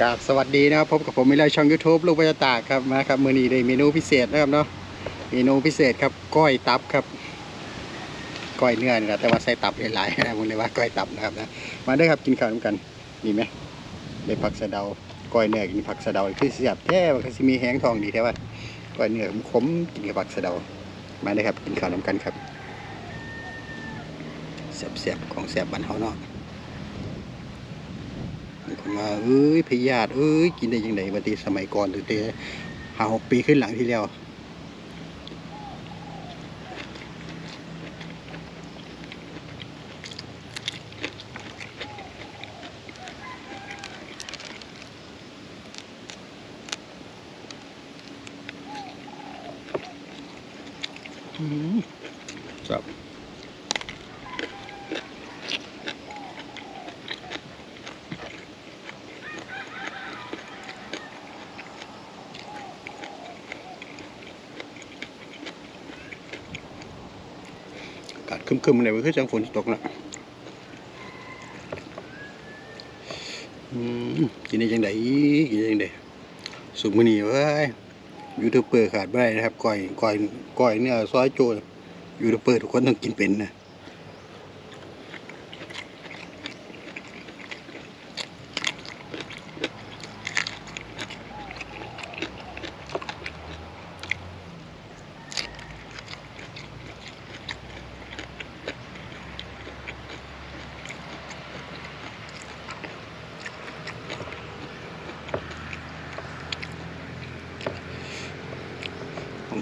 กราบสวัสดีนะครับพบกับผมมิไลช่อง YouTube ลูกพญาตากครับมาครับมือนี้ได้เมนูพิเศษนะครับเนาะเมนูพิเศษครับก้อยตับครับก้อยเนื้อนะแต่ว่าใส่ตับหลายๆนะผมเลยว่าก้อยตับนะครับนะมาเด้ครับกินข้าวร่วมกันดีไหมได้ผักสะเดาก้อยเนื้อกินผักสะเดาคือเสียบแท้ว่าคือสิมีแห้งทองดีแท้ว่าก้อยเนื้อขมกินกับผักสะเดามาเด้ครับกินข้าวร่วมกันครับเสียบๆของเสียบบ้านเฮาเนาะ บาเอ้ยพยาธิเอ้ยกินได้ยังไงวันทีสมัยก่อนหรือแต่ห้าหกปีขึ้นหลังที่แล้วอืมครับ อากาศ คึมๆในวันคือจังฝนตกนะกินได้ยังไงกินได้ยังไงสุกมือนีเว้ยยูทูบเบอร์ขาดไม่ได้นะครับก้อยก้อยก้อยเนี่ยซอยโจยูทูบเบอร์ทุกคนต้องกินเป็นนะ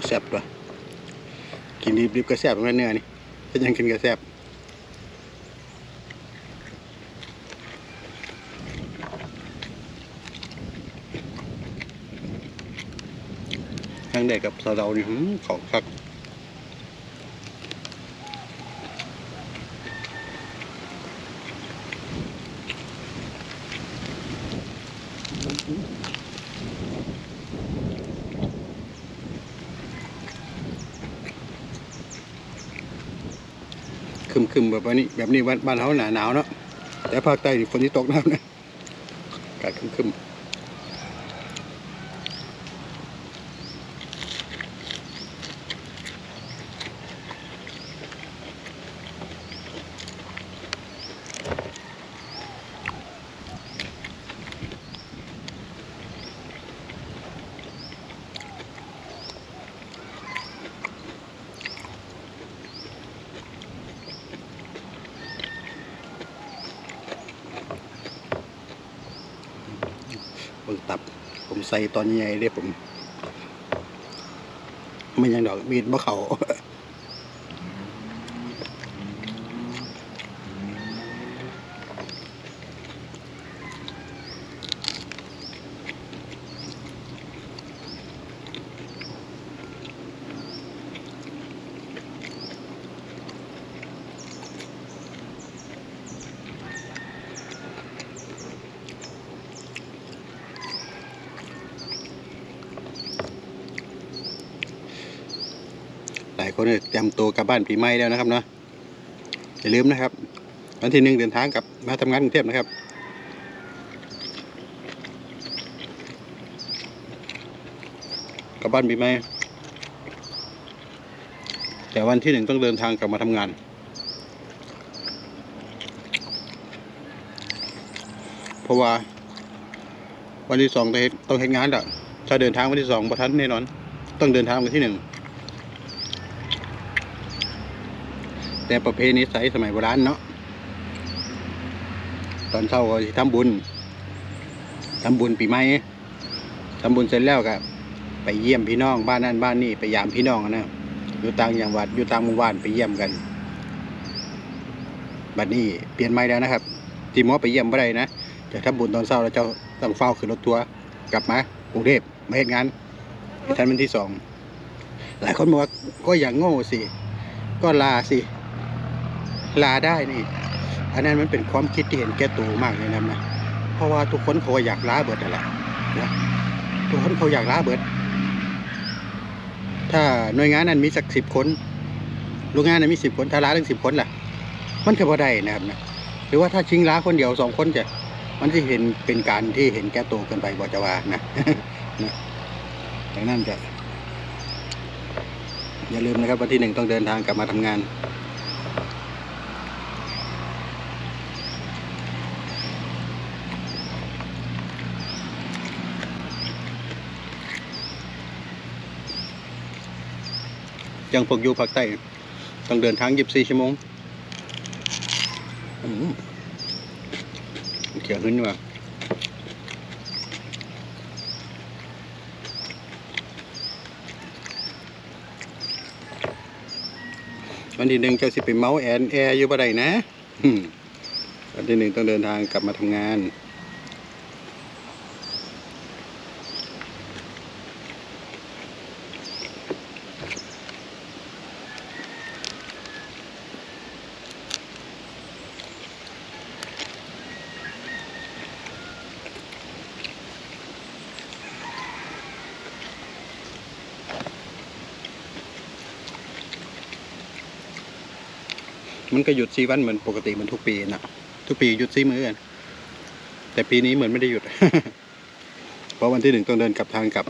แซ่บด้วยกินดิบๆก็แซ่บเหมือนเนื้อนี่ถ้ายังกินก็แซ่บทั้งเด็กกับสะเรานี่หืมเขาคัก คึมคึมแบบนี้ แบบนี้บ้านบ้านเขาหนาหนาวเนาะแต่ภาคใต้ฝนที่ตกน้ำนะอากาศคึมคึม ตับ ผมใส่ตอนใหญ่เลยผม ไม่ยังดอกมีดบ่เขา หลายคนเนี่ยเตรียมตัวกลับบ้านปีใหม่แล้วนะครับเนาะอย่าลืมนะครับ วันที่หนึ่งเดินทางกลับมาทำงานกรุงเทพนะครับกลับบ้านปีใหม่แต่วันที่หนึ่งต้องเดินทางกลับมาทำงานเพราะว่า วันที่สองต้องเฮ็ดงานแล้วถ้าเดินทางวันที่สองประทันแน่นอน ต้องเดินทางวันที่หนึ่ง แต่ประเพณีใสยสมัยโบราณเนาะตอนเช้าก็ทำบุญทำบุญปีใหม่ทำบุญเสร็จแล้วก็ไปเยี่ยมพี่น้องบ้านนั่นบ้านนี่ไปยามพี่น้องนะอยู่ต่างจังหวัดอยู่ต่างหมู่บ้านไปเยี่ยมกันบัดนี้เปลี่ยนใหม่แล้วนะครับทีมอไปเยี่ยมบ่ได้นะแต่ถ้าบุญตอนเช้าแล้วเจ้าต้องเฝ้าขึ้นรถทัวร์กลับมากรุงเทพมาเฮ็ดงานให้ทันวันที่สองหลายคนบอกว่าก็อย่างโง่สิ ก็ลาสิ ลาได้นี่ อันนั้นมันเป็นความคิดที่เห็นแก่ตัวมากเลยนะนะเพราะว่าทุกคนเขาอยากลาเบิดนั่นแหละนะทุกคนเขาอยากลาเบิด ถ้าหน่วยงานนั้นมีสักสิบคนโรงงานนั้นมีสิบคนถ้าลาทั้งสิบคนล่ะ มันก็บ่ได้นะครับนะหรือว่าถ้าชิงลาคนเดียวสองคนจะมันจะเห็นเป็นการที่เห็นแก่ตัวเกินไปบอกจะว่านะนะดังนั้นจะอย่าลืมนะครับวันที่หนึ่งต้องเดินทางกลับมาทำงาน ยังพวกอยู่ภาคใต้ต้องเดินทางยีิบสี่ชั่วโมงเขียวขึ้นว่ะวันที่หนึ่งเจ้าสิไปเมาส์แอนแอร์อยู่บ่ได้นะวันที่หนึ่งต้องเดินทางกลับมาทำงาน มันก็หยุดซีวันเหมือนปกติเหมือนทุกปีนะทุกปีหยุดซีมือกันแต่ปีนี้เหมือนไม่ได้หยุด เพราะวันที่หนึ่งต้องเดินกลับทางกลับ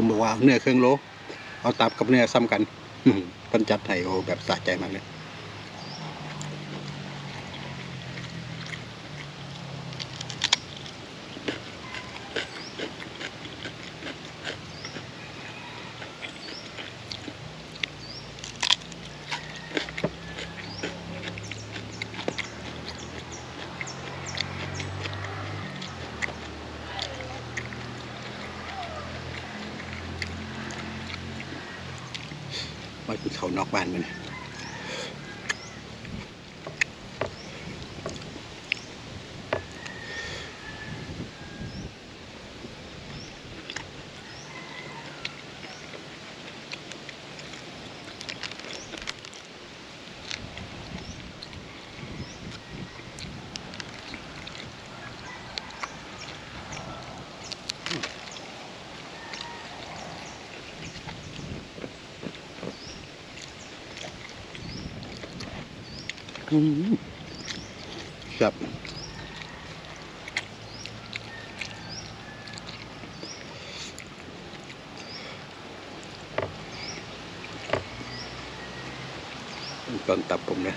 ผมบอก ว่าเนื้อเครื่องโล เอาตับกับเนื้อซ้ำกันเพิ่นจัดให้โอแบบสะใจมากเลย มากินเขานอกบ้านมัน ยอืมครับตอนตับผมนะ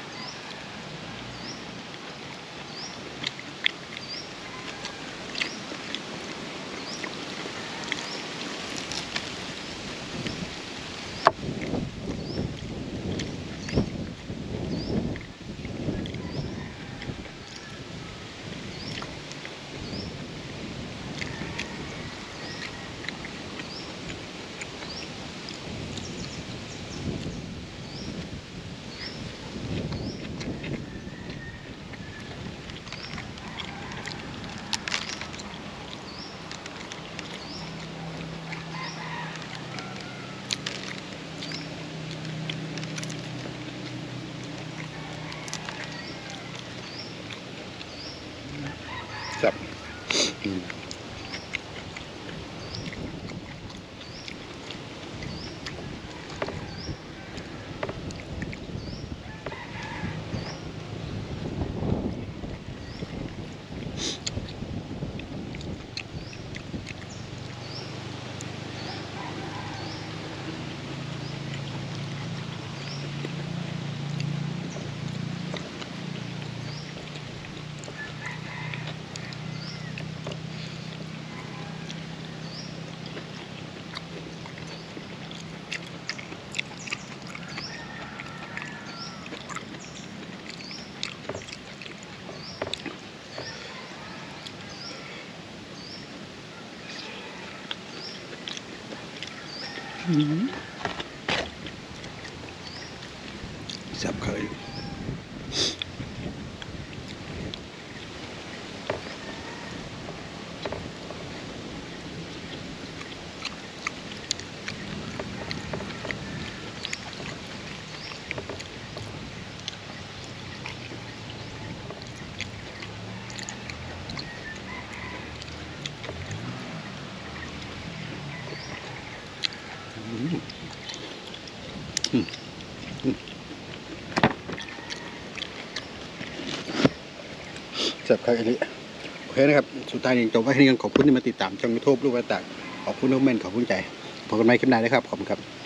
ครับ อื แซ่บ เคยแซ่บเคยอันนี้โอเคนะครับ สุดท้ายนี้จบไว้แค่นี้กันขอบคุณที่มาติดตามช่องยูทูบลูกกระตากขอบคุณทุกเมนขอบคุณใจพบกันใหม่คลิปหน้านะครับ ขอบคุณครับ